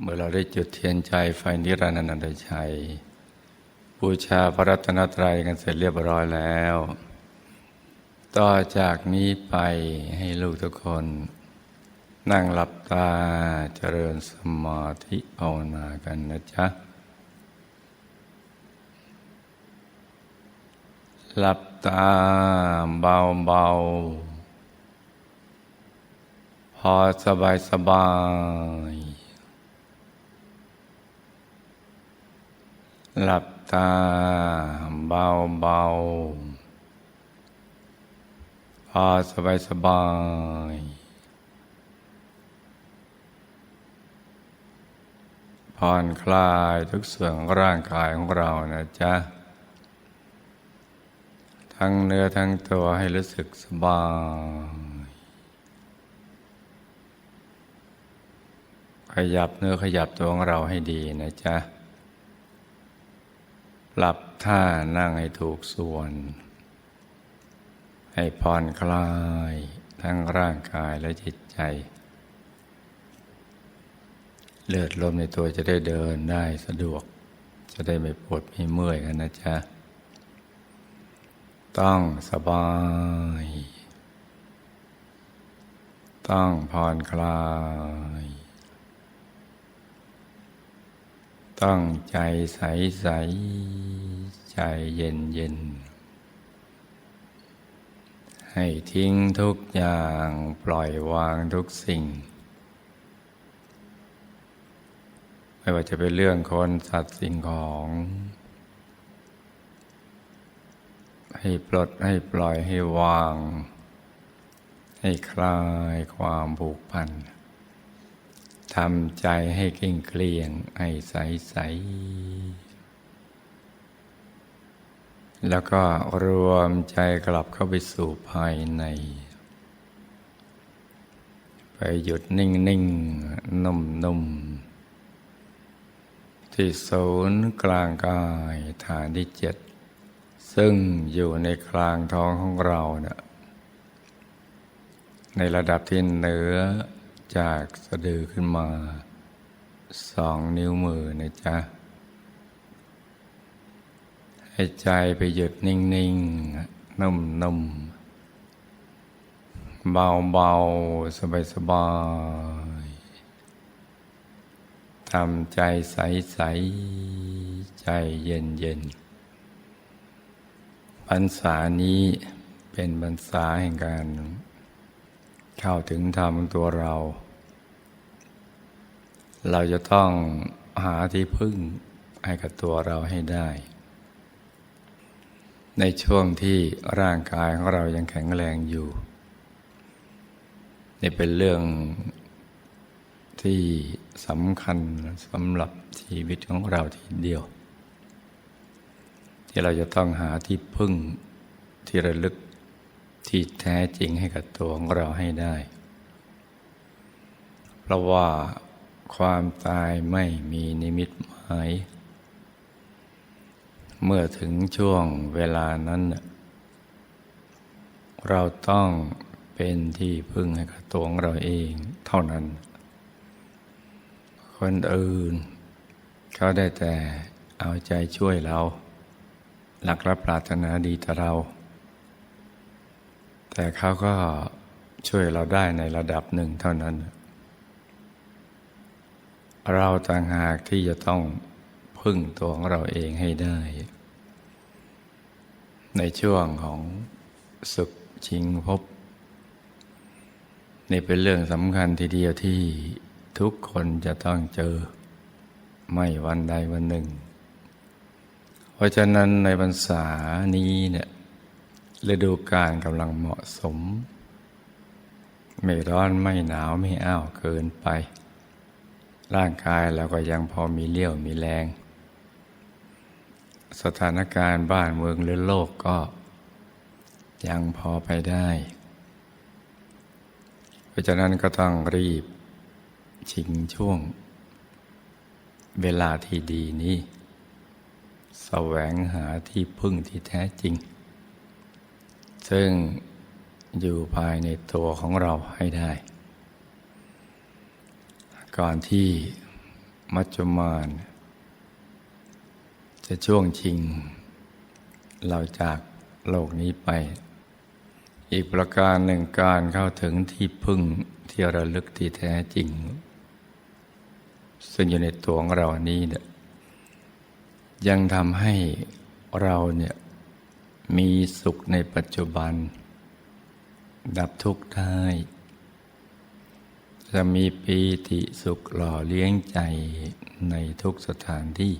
เมื่อเราได้จุดเทียนใจไฟนิรันดร์นันตชัยบูชาพระรัตนตรัยกันเสร็จเรียบร้อยแล้ว ต่อจากนี้ไปให้ลูกทุกคน นั่งหลับตาเจริญสมาธิภาวนากันนะจ๊ะ หลับตาเบาๆพอสบายสบาย หลับตาเบาๆพอสบายสบายๆผ่อนคลายทุกส่วนของร่างกายของเรานะจ๊ะ ทั้งเนื้อทั้งตัวให้รู้สึกสบาย ขยับเนื้อขยับตัวของเราให้ดีนะจ๊ะ ปรับท่านั่งให้ถูกส่วน ให้ผ่อนคลายทั้งร่างกายและจิตใจ เลือดลมในตัวจะได้เดินได้สะดวก จะได้ไม่ปวดไม่เมื่อยกันนะจ๊ะ ต้องสบาย ต้องผ่อนคลาย ต้องใจใสใสใจเย็นเย็น ให้ทิ้งทุกอย่างปล่อยวางทุกสิ่ง ไม่ว่าจะเป็นเรื่องคนสัตว์สิ่งของ ให้ปลดให้ปล่อยให้วาง ให้คลายความผูกพัน ทำใจให้เกลี้ยงเกลียงให้ใสใส แล้วก็รวมใจกลับเข้าไปสู่ภายใน ไปหยุดนิ่งนิ่งนุ่มนุ่มที่ศูนย์กลางกายฐานที่เจ็ด ซึ่งอยู่ในกลางท้องของเราเนะี่ยในระดับที่เหนือ จากสะดือขึ้นมาสองนิ้วมือนะจ๊ะ ให้ใจไปหยุดนิ่งๆ นุ่มๆ เบาๆ สบายๆทำใจใส ๆ ใจเย็นๆพรรษานี้เป็นพรรษาแห่งการเข้าถึงธรรมตัวเรา เราจะต้องหาที่พึ่งให้กับตัวเราให้ได้ ในช่วงที่ร่างกายของเรายังแข็งแรงอยู่ นี่เป็นเรื่องที่สำคัญสำหรับชีวิตของเราทีเดียว ที่เราจะต้องหาที่พึ่งที่ระลึกที่แท้จริงให้กับตัวของเราให้ได้ เพราะว่า ความตายไม่มีนิมิตหมาย เมื่อถึงช่วงเวลานั้น เราต้องเป็นที่พึ่งให้กับตัวของเราเองเท่านั้น คนอื่นเขาได้แต่เอาใจช่วยเรา หลักและปรารถนาดีต่อเรา แต่เขาก็ช่วยเราได้ในระดับหนึ่งเท่านั้น เราต่างหากที่จะต้องพึ่งตัวของเราเองให้ได้ ในช่วงของศึกชิงพบ นี่เป็นเรื่องสำคัญทีเดียวที่ทุกคนจะต้องเจอ ไม่วันใดวันหนึ่ง เพราะฉะนั้นในพรรษานี้เนี่ยฤดูกาลกำลังเหมาะสม ไม่ร้อนไม่หนาวไม่อ้าวเกินไป ร่างกายเราก็ยังพอมีเลี้ยวมีแรง สถานการณ์บ้านเมืองหรือโลกก็ ยังพอไปได้ เพราะฉะนั้นก็ต้องรีบชิงช่วง เวลาที่ดีนี้แสวงหาที่พึ่งที่แท้จริง ซึ่งอยู่ภายในตัวของเราให้ได้ ก่อนที่มัจจุมานจะช่วงชิง เราจากโลกนี้ไป อีกประการหนึ่งการเข้าถึงที่พึ่งที่ระลึกที่แท้จริง ซึ่งอยู่ในตัวของเรานี้เนี่ยยังทำให้เราเนี่ยมีสุขในปัจจุบัน ดับทุกข์ได้ จะมีปีติสุขหล่อเลี้ยงใจในทุกสถานที่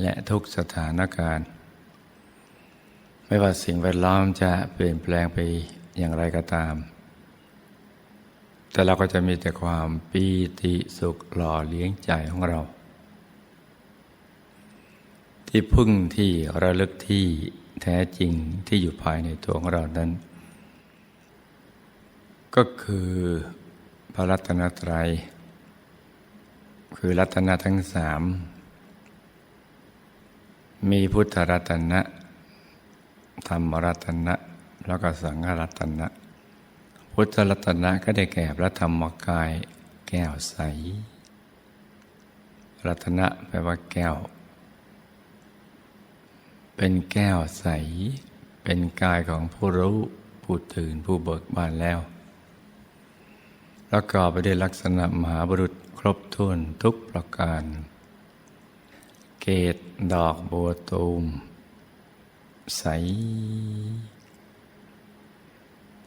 และทุกสถานการณ์ ไม่ว่าสิ่งแวดล้อมจะเปลี่ยนแปลงไปอย่างไรก็ตาม แต่เราก็จะมีแต่ความปีติสุขหล่อเลี้ยงใจของเรา ที่พึ่งที่ระลึกที่แท้จริงที่อยู่ภายในตัวของเรานั้น ก็คือ พระรัตนตรัย คือรัตนะทั้งสาม มีพุทธรัตนะ ธรรมรัตนะ แล้วก็สังฆรัตนะ พุทธรัตนะก็ได้แก่พระธรรมกายแก้วใส รัตนะแปลว่าแก้ว เป็นแก้วใส เป็นกายของผู้รู้ ผู้ตื่นผู้เบิกบานแล้ว แล้วก็ไปด้วยลักษณะมหาบุรุษครบถ้วนทุกประการ เกตดอกบัวตูม ใส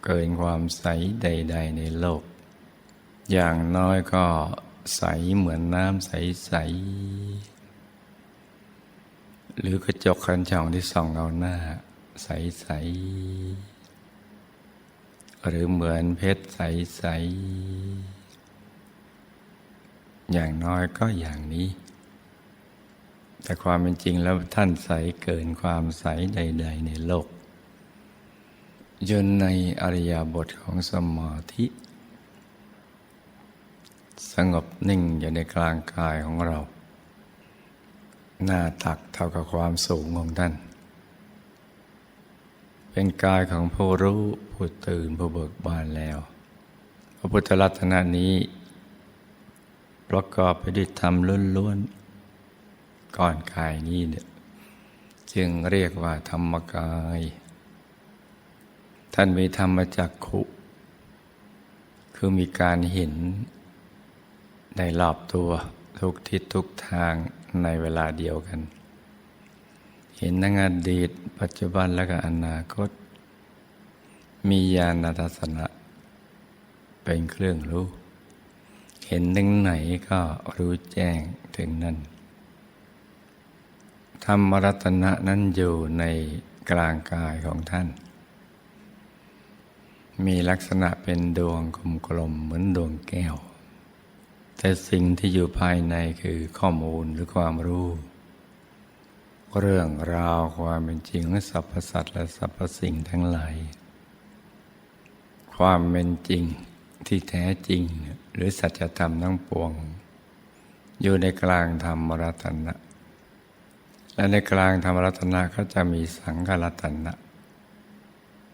เกินความใสใด ๆ ในโลก อย่างน้อยก็ใสเหมือนน้ำใส ๆ หรือกระจกคันช่องที่ส่องเอาหน้า ใส ๆ หรือเหมือนเพชรใส ๆ อย่างน้อยก็อย่างนี้ แต่ความเป็นจริงแล้วท่านใสเกินความใสใด ๆ ในโลกยนในอริยบทของสมาธิ สงบนิ่งอยู่ในกลางกายของเรา หน้าตักเท่ากับความสูงของท่าน เป็นกายของผู้รู้ผู้ตื่นผู้เบิกบานแล้ว พระพุทธรัตนานี้ ประกอบไปด้วยธรรมล้วนๆก่อนกายนี้เนี่ยจึงเรียกว่าธรรมกาย ท่านมีธรรมจักขุ คือมีการเห็นได้รอบตัวทุกทิศทุกทางในเวลาเดียวกันเห็นทั้งอดีต ปัจจุบันและก็อนาคต มีญาณทัศนะ เป็นเครื่องรู้ เห็นถึงไหนก็รู้แจ้งถึงนั่น ธรรมรัตนะนั้นอยู่ในกลางกายของท่าน มีลักษณะเป็นดวงกลมๆเหมือนดวงแก้ว แต่สิ่งที่อยู่ภายในคือข้อมูลหรือความรู้ เรื่องราวความเป็นจริงของสรรพสัตว์และสรรพสิ่งทั้งหลายความเป็นจริงที่แท้จริง หรือสัจธรรมทั้งปวง อยู่ในกลางธรรมรัตนะ และในกลางธรรมรัตนะก็จะมีสังฆรัตนะ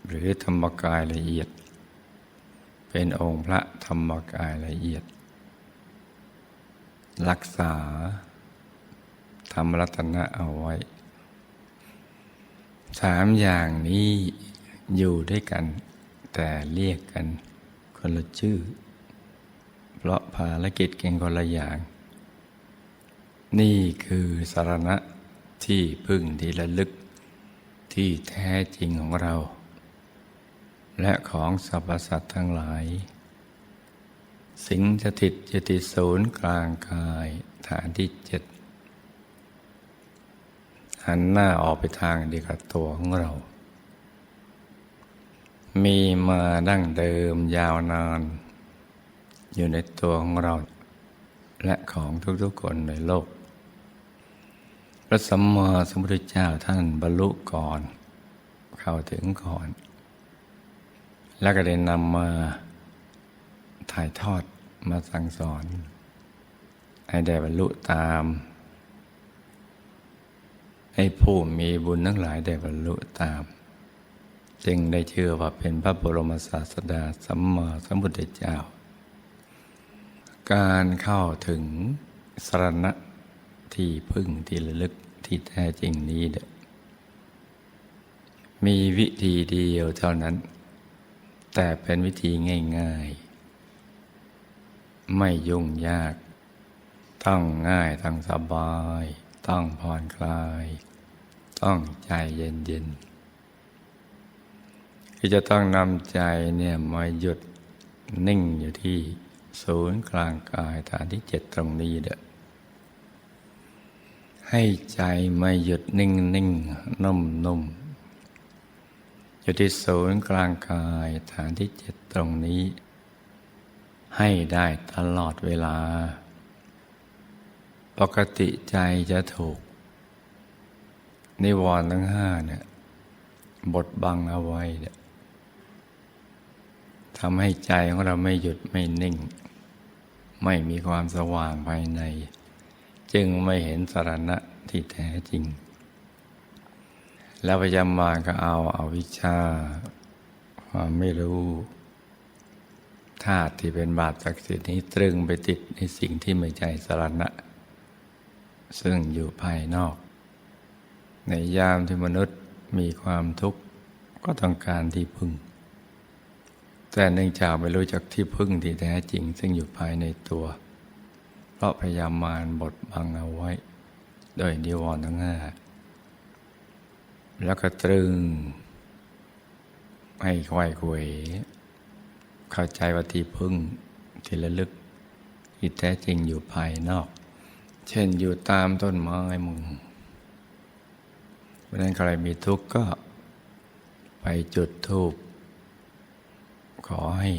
หรือธรรมกายละเอียด เป็นองค์พระธรรมกายละเอียด รักษา ธรรมรัตนะเอาไว้สามอย่างนี้อยู่ด้วยกัน แต่เรียกกันคนละชื่อ เพราะภารกิจเก่งคนละอย่าง นี่คือสารณะที่พึ่งที่ระลึกที่แท้จริงของเรา และของสรรพสัตว์ทั้งหลาย สิงสถิตยติศูนย์กลางกายฐานที่เจ็ด หันหน้าออกไปทางเดียวกับตัวของเรา มีมาดั้งเดิมยาวนาน อยู่ในตัวของเรา และของทุกๆคนในโลก พระสัมมาสัมพุทธเจ้าท่านบรรลุก่อน เข้าถึงก่อน แล้วก็ได้นำมาถ่ายทอดมาสั่งสอน ให้ได้บรรลุตาม ให้ผู้มีบุญทั้งหลายได้บรรลุตาม จึงได้เชื่อว่าเป็นพระบรมศาสดาสัมมาสัมพุทธเจ้า การเข้าถึงสรณะที่พึ่งที่ระลึกที่แท้จริงนี้เดมีวิธีเดียวเท่านั้น แต่เป็นวิธีง่าย ๆ ไม่ยุ่งยาก ต้องง่ายต้องสบาย ต้องผ่อนคลาย ต้องใจเย็นๆที่จะต้องนำใจเนี่ยมาหยุดนิ่งอยู่ที่ศูนย์กลางกายฐานที่เจ็ดตรงนี้เด้อให้ใจมาหยุดนิ่งนิ่งนุ่มนุ่มอยู่ที่ศูนย์กลางกายฐานที่เจ็ดตรงนี้ ให้ได้ตลอดเวลา ปกติใจจะถูก นิวรณ์ทั้งห้าเนี่ยบดบังเอาไว้เนี่ยทำให้ใจของเราไม่หยุดไม่นิ่ง ไม่มีความสว่างภายใน จึงไม่เห็นสารณะที่แท้จริง แล้วพยายามมารก็เอาเอาวิชาความไม่รู้ธาตุที่เป็นบาปศักดิ์สิทธิ์นี้ตรึงไปติดในสิ่งที่ไม่ใช่สารณะ ซึ่งอยู่ภายนอก ในยามที่มนุษย์มีความทุกข์ก็ต้องการที่พึ่ง แต่เนื่องจากไม่รู้จักที่พึ่งที่แท้จริง ซึ่งอยู่ภายในตัว เพราะพยายามมารบดบังเอาไว้ โดยนิวรณ์ทั้งห้าแล้วก็ตรึง ให้ควายควเข้าใจว่าที่พึ่งที่ระลึกที่แท้จริงอยู่ภายนอก เช่นอยู่ตามต้นไม้มึง เพราะนั้นใครมีทุกข์ก็ไปจุดธูปขอให้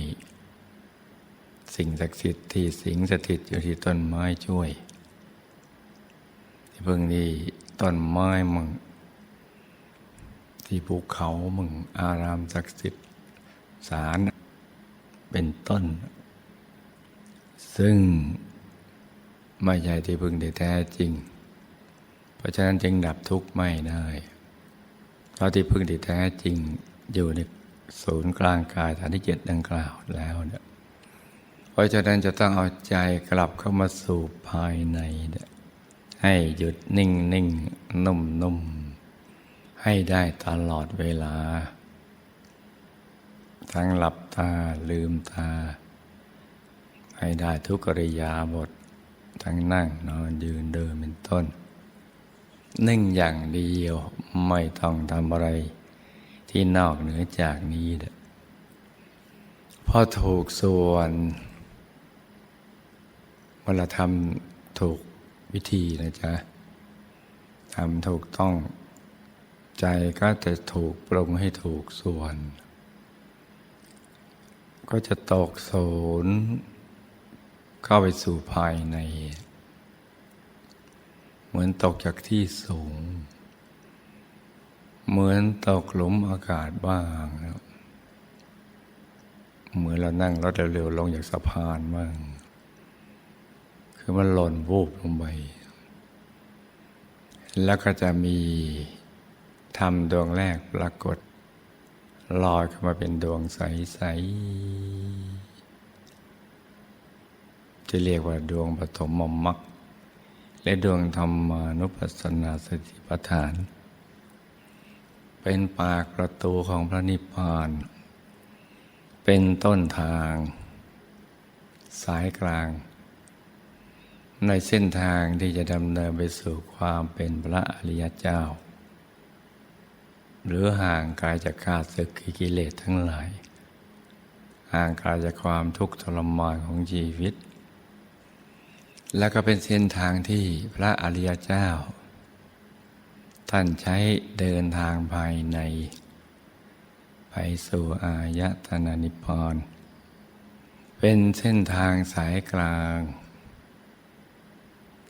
สิ่งศักดิ์สิทธิ์ที่สิงสถิตอยู่ที่ต้นไม้ช่วย ที่เพิ่งนี้ต้นไม้มึง ที่ภูเขามึง อารามศักดิ์สิทธิ์สารเป็นต้น ซึ่งไม่ใช่ที่พึ่งที่แท้จริง เพราะฉะนั้นจึงดับทุกข์ไม่ได้เพราะที่พึ่งที่แท้จริงอยู่ในศูนย์กลางกายฐานที่เจ็ดดังกล่าวแล้วเนี่ยเพราะฉะนั้นจะต้องเอาใจกลับเข้ามาสู่ภายในเนี่ยให้หยุดนิ่งนิ่งนุ่มนุ่มให้ได้ตลอดเวลา ทั้งหลับตาลืมตา ให้ได้ทุกกริยาบท ทั้งนั่งนอนยืนเดินเป็นต้น นิ่งอย่างเดียวไม่ต้องทำอะไร ที่นอกเหนือจากนี้เด้อพอถูกส่วนเวลาทำถูกวิธีนะจ๊ะทำถูกต้อง ใจก็จะถูกปรุงให้ถูกส่วน ก็จะตกโสนเข้าไปสู่ภายใน เหมือนตกจากที่สูง เหมือนตกหลุมอากาศบ้างนะเหมือนเรานั่งรถเร็วๆลงจากสะพานบ้างคือมันหล่นวูบลงไป แล้วก็จะมีธรรมดวงแรกปรากฏลอยเข้ามาเป็นดวงใส ๆ จะเรียกว่าดวงปฐมมรรค และดวงธรรมานุปัสสนาสติปัฏฐาน เป็นปากประตูของพระนิพพาน เป็นต้นทาง สายกลาง ในเส้นทางที่จะดำเนินไปสู่ความเป็นพระอริยเจ้า หรือห่างไกลจากข้าศึกกิเลสทั้งหลาย ห่างไกลจากความทุกข์ทรมานของชีวิต แล้วก็เป็นเส้นทางที่พระอริยเจ้า ท่านใช้เดินทางภายใน ไปสู่อายตนะนิพพานเป็นเส้นทางสายกลาง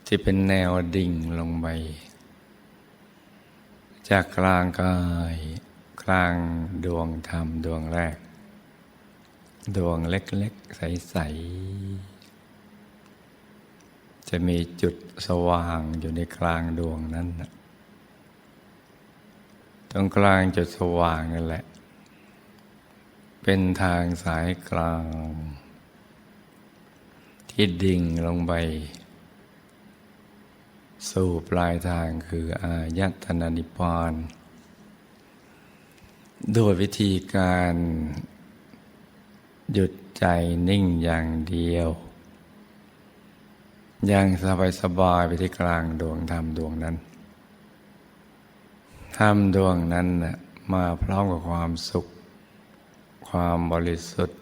ที่เป็นแนวดิ่งลงไป จากกลางกายกลางดวงธรรมดวงแรก ดวงเล็ก ๆ ใส ๆ จะมีจุดสว่างอยู่ในกลางดวงนั้นตรงกลางจุดสว่างนั่นแหละ เป็นทางสายกลาง ที่ดิ่งลงไป สู่ปลายทางคืออายตนะนิพพานโดยวิธีการ หยุดใจนิ่งอย่างเดียว อย่างสบายสบายๆไปที่กลางดวงธรรมดวงนั้นธรรมดวงนั้นน่ะมาพร้อมกับความสุข ความบริสุทธิ์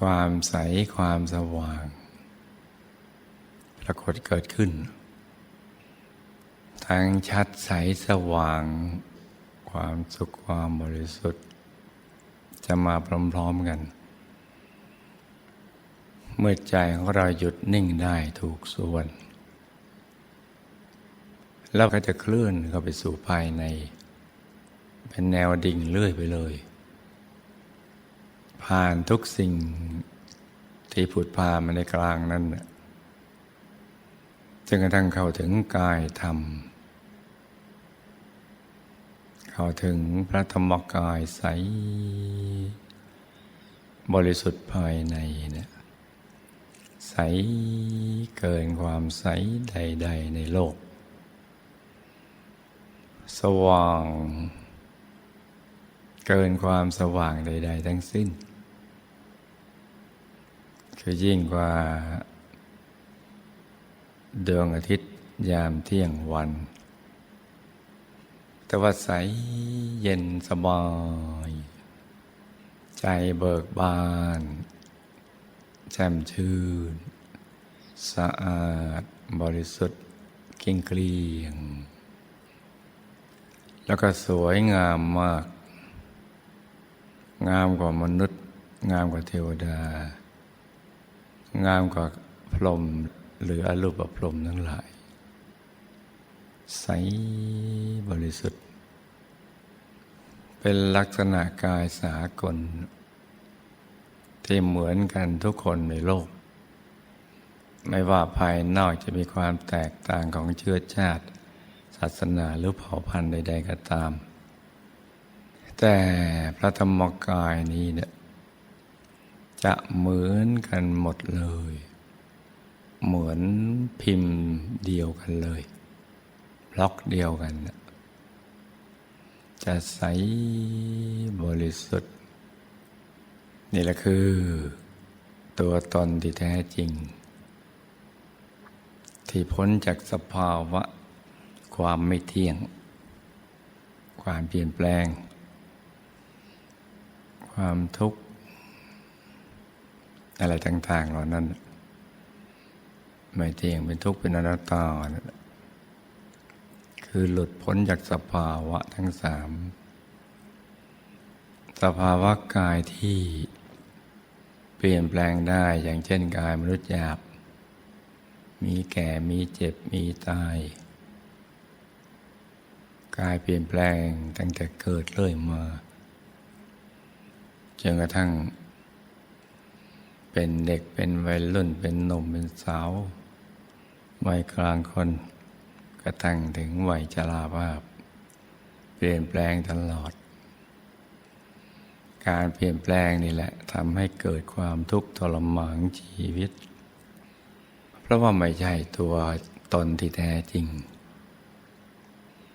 ความใสความสว่าง ปรากฏเกิดขึ้น ทั้งชัดใสสว่าง ความสุขความบริสุทธิ์ จะมาพร้อมๆกัน เมื่อใจของเราหยุดนิ่งได้ถูกส่วนแล้วก็จะเคลื่อนเข้าไปสู่ภายใน เป็นแนวดิ่งเลื่อยไปเลย ผ่านทุกสิ่งที่ผุดพามาในกลางนั้นจนกระทั่งเข้าถึงกายธรรม เข้าถึงพระธรรมกายใสบริสุทธิ์ภายในเนี่ย ใสเกินความใสใด ๆ ในโลก สว่าง เกินความสว่างใด ๆ ทั้งสิ้น คือยิ่งกว่าดวงอาทิตย์ยามเที่ยงวัน แต่ว่าใสเย็นสบาย ใจเบิกบาน แจ่มชื่น สะอาด บริสุทธิ์เกลี้ยงเกลียง แล้วก็สวยงามมาก งามกว่ามนุษย์ งามกว่าเทวดา งามกว่าพรหมหรืออรูปพรหมทั้งหลาย ใสบริสุทธิ์ เป็นลักษณะกายสากล ที่เหมือนกันทุกคนในโลก ไม่ว่าภายนอกจะมีความแตกต่างของเชื้อชาติ ศาสนาหรือเผ่าพันธุ์ใด ๆ ก็ตาม แต่พระธรรมกายนี้เนี่ยจะเหมือนกันหมดเลย เหมือนพิมพ์เดียวกันเลยบล็อกเดียวกัน จะใสบริสุทธิ์ นี่แหละคือ ตัวตนที่แท้จริง ที่พ้นจากสภาวะ ความไม่เที่ยง ความเปลี่ยนแปลง ความทุกข์ อะไรต่าง ๆ เหล่านั้น ไม่เที่ยงเป็นทุกข์เป็นอนัตตา คือหลุดพ้นจากสภาวะทั้งสามสภาวะกายที่ เปลี่ยนแปลงได้อย่างเช่นกายมนุษย์หยาบ มีแก่มีเจ็บมีตาย กายเปลี่ยนแปลงตั้งแต่เกิดเรื่อยมาจนกระทั่ง เป็นเด็กเป็นวัยรุ่นเป็นหนุ่มเป็นสาววัยกลางคนกระทั่งถึงวัยชราภาพ เปลี่ยนแปลงตลอด การเปลี่ยนแปลงนี่แหละทำให้เกิดความทุกข์ทรมานชีวิต เพราะว่าไม่ใช่ตัวตนที่แท้จริง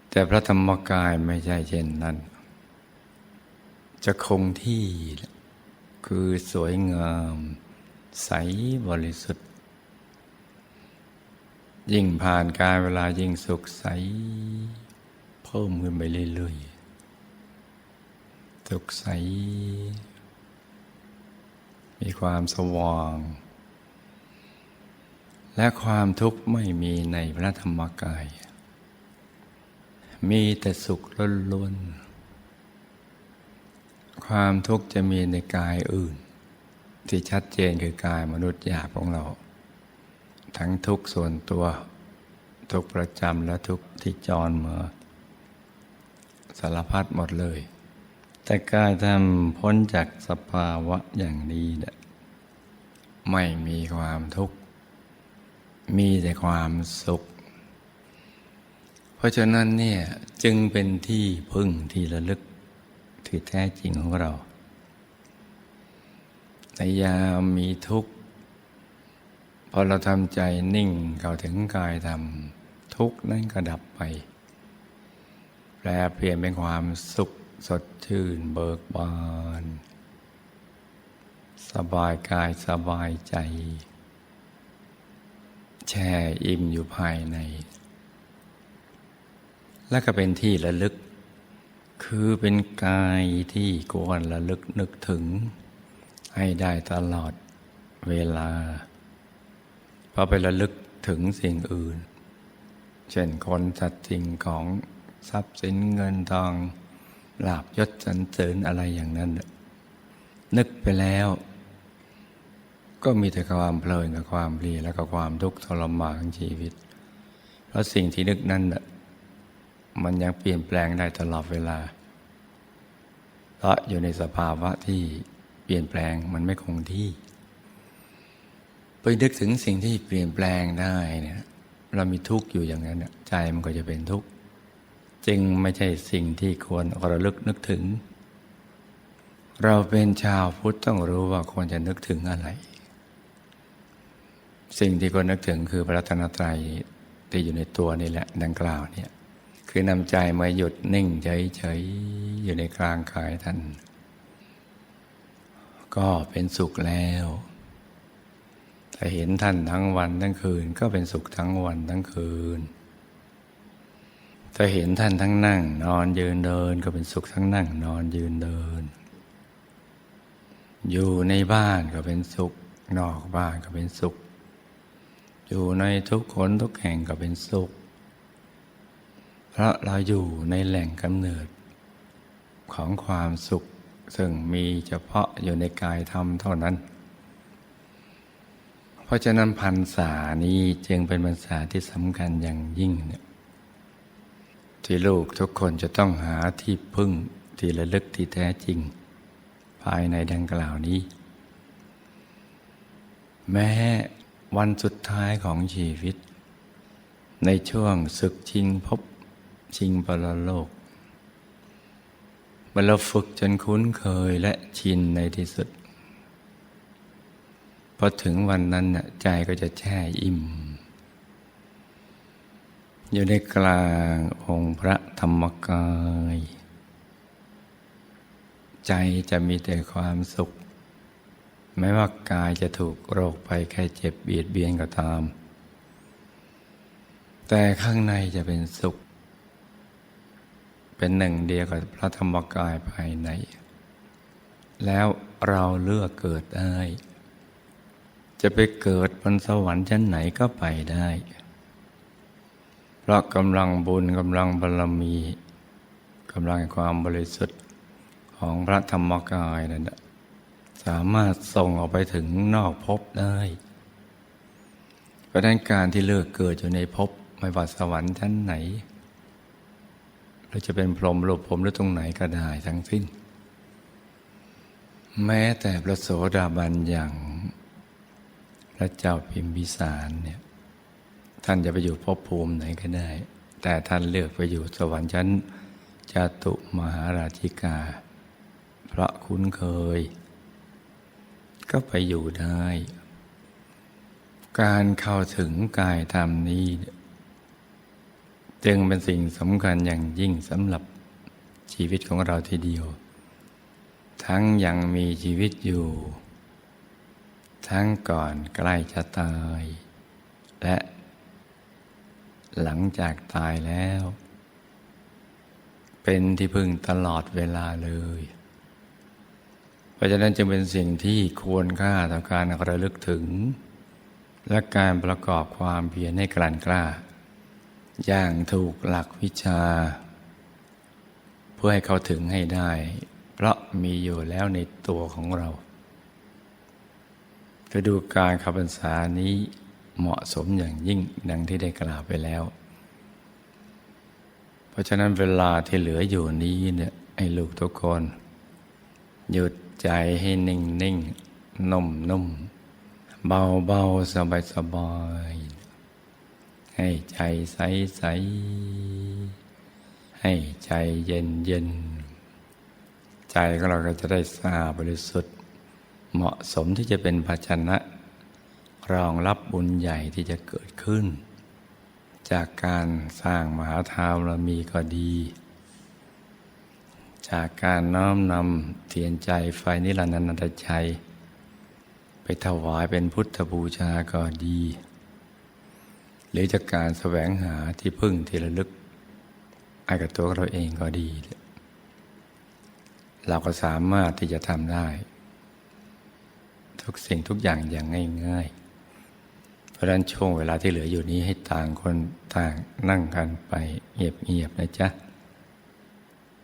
แต่พระธรรมกายไม่ใช่เช่นนั้น จะคงที่คือสวยงาม ใสบริสุทธิ์ ยิ่งผ่านการเวลายิ่งสุขใส เพิ่มขึ้นไปเรื่อยๆ สุขใส มีความสว่าง และความทุกข์ไม่มีในพระธรรมกาย มีแต่สุขล้วนๆ ความทุกข์จะมีในกายอื่น ที่ชัดเจนคือกายมนุษย์หยาบของเรา ทั้งทุกข์ส่วนตัว ทุกข์ประจำและทุกข์ที่จรมาสารพัดหมดเลย แต่กายทำพ้นจากสภาวะอย่างนี้เนี่ยไม่มีความทุกข์ มีแต่ความสุข เพราะฉะนั้นเนี่ยจึงเป็นที่พึ่งที่ระลึกที่แท้จริงของเราในยามมีทุกข์ พอเราทำใจนิ่งเข้าถึงกายธรรมทุกข์นั้นก็ดับไป แปลเปลี่ยนเป็นความสุข สดชื่นเบิกบาน สบายกายสบายใจ แช่อิ่มอยู่ภายใน และก็เป็นที่ระลึก คือเป็นกายที่ควรระลึกนึกถึง ให้ได้ตลอดเวลาพอไประลึกถึงสิ่งอื่น เช่นคนสัตว์สิ่งของทรัพย์สินเงินทอง ลาบยศสรรเสริญอะไรอย่างนั้น นึกไปแล้ว ก็มีแต่ความเพลินกับความเพลียและก็ความทุกข์ทรมานของชีวิต เพราะสิ่งที่นึกนั้นมันยังเปลี่ยนแปลงได้ตลอดเวลา เพราะอยู่ในสภาวะที่เปลี่ยนแปลงมันไม่คงที่ ไปนึกถึงสิ่งที่เปลี่ยนแปลงได้เนี่ยเรามีทุกข์อยู่อย่างนั้นใจมันก็จะเป็นทุกข์ จึงไม่ใช่สิ่งที่ควรระลึกนึกถึง เราเป็นชาวพุทธต้องรู้ว่าควรจะนึกถึงอะไร สิ่งที่ควรนึกถึงคือพระรัตนตรัยที่อยู่ในตัวนี่แหละดังกล่าวเนี่ยคือนำใจมาหยุดนิ่งเฉยๆอยู่ในกลางกายท่านก็เป็นสุขแล้วถ้าเห็นท่านทั้งวันทั้งคืน ก็เป็นสุขทั้งวันทั้งคืน ถ้าเห็นท่านทั้งนั่ง นอนยืนเดินก็เป็นสุขทั้งนั่ง นอนยืนเดิน อยู่ในบ้านก็เป็นสุข นอกบ้านก็เป็นสุข อยู่ในทุกคนทุกแห่งก็เป็นสุข เพราะเราอยู่ในแหล่งกำเนิด ของความสุข ซึ่งมีเฉพาะอยู่ในกายธรรมเท่านั้น เพราะฉะนั้นพรรษานี้จึงเป็นพรรษาที่สำคัญอย่างยิ่งเนี่ย ที่ลูกทุกคนจะต้องหาที่พึ่งที่ระลึกที่แท้จริง ภายในดังกล่าวนี้ แม้วันสุดท้ายของชีวิต ในช่วงศึกชิงพบชิงปรโลกเมื่อเราฝึกจนคุ้นเคยและชินในที่สุดพอถึงวันนั้นใจก็จะแช่อิ่ม อยู่ในกลางองค์พระธรรมกาย ใจจะมีแต่ความสุขแม้ว่ากายจะถูกโรคไปแค่เจ็บเบียดเบียนก็ตาม แต่ข้างในจะเป็นสุข เป็นหนึ่งเดียวกับพระธรรมกายภายใน แล้วเราเลือกเกิดได้ จะไปเกิดบนสวรรค์ชั้นไหนก็ไปได้ เพราะกำลังบุญกำลังบารมีกำลังความบริสุทธิ์ของพระธรรมกายนั่นน่ะสามารถส่งออกไปถึงนอกภพได้เพราะนั้นการที่เลือกเกิดอยู่ในภพไม่ว่าสวรรค์ชั้นไหนเราจะเป็นพรหมหลบผมหรือตรงไหนก็ได้ทั้งสิ้น แม้แต่พระโสดาบันอย่างพระเจ้าพิมพิสารเนี่ย ท่านจะไปอยู่ภพภูมิไหนก็ได้ แต่ท่านเลือกไปอยู่สวรรค์ชั้นจตุมหาราชิกา เพราะคุ้นเคย ก็ไปอยู่ได้ การเข้าถึงกายธรรมนี้ จึงเป็นสิ่งสำคัญอย่างยิ่งสำหรับชีวิตของเราทีเดียว ทั้งยังมีชีวิตอยู่ ทั้งก่อนใกล้จะตาย และ หลังจากตายแล้ว เป็นที่พึ่งตลอดเวลาเลย เพราะฉะนั้นจึงเป็นสิ่งที่ควรค่าต่อการระลึกถึง และการประกอบความเพียรให้กลั่นกล้า อย่างถูกหลักวิชา เพื่อให้เขาถึงให้ได้ เพราะมีอยู่แล้วในตัวของเราฤดูการขับพรรษานี้ เหมาะสมอย่างยิ่งดังที่ได้กล่าวไปแล้ว เพราะฉะนั้นเวลาที่เหลืออยู่นี้เนี่ยไอ้ลูกทุกคน หยุดใจให้นิ่งนิ่งนุ่มนุ่มเบาเบาสบายสบายให้ใจใสใสให้ใจเย็นเย็นใจของเราก็จะได้สะอาดบริสุทธิ์ เหมาะสมที่จะเป็นภาชนะ รองรับบุญใหญ่ที่จะเกิดขึ้น จากการสร้างมหาทานบารมีก็ดี จากการน้อมนำเทียนใจไฟนิรันดร์นันตใจไปถวายเป็นพุทธบูชาก็ดี หรือจากการแสวงหาที่พึ่งที่ระลึกให้กับตัวเราเองก็ดี เราก็สามารถที่จะทำได้ ทุกสิ่งทุกอย่างอย่างง่าย ๆ ราะฉะนั้นช่วงเวลาที่เหลืออยู่นี้ให้ต่างคนต่างนั่งกันไปเงียบๆนะจ๊ะ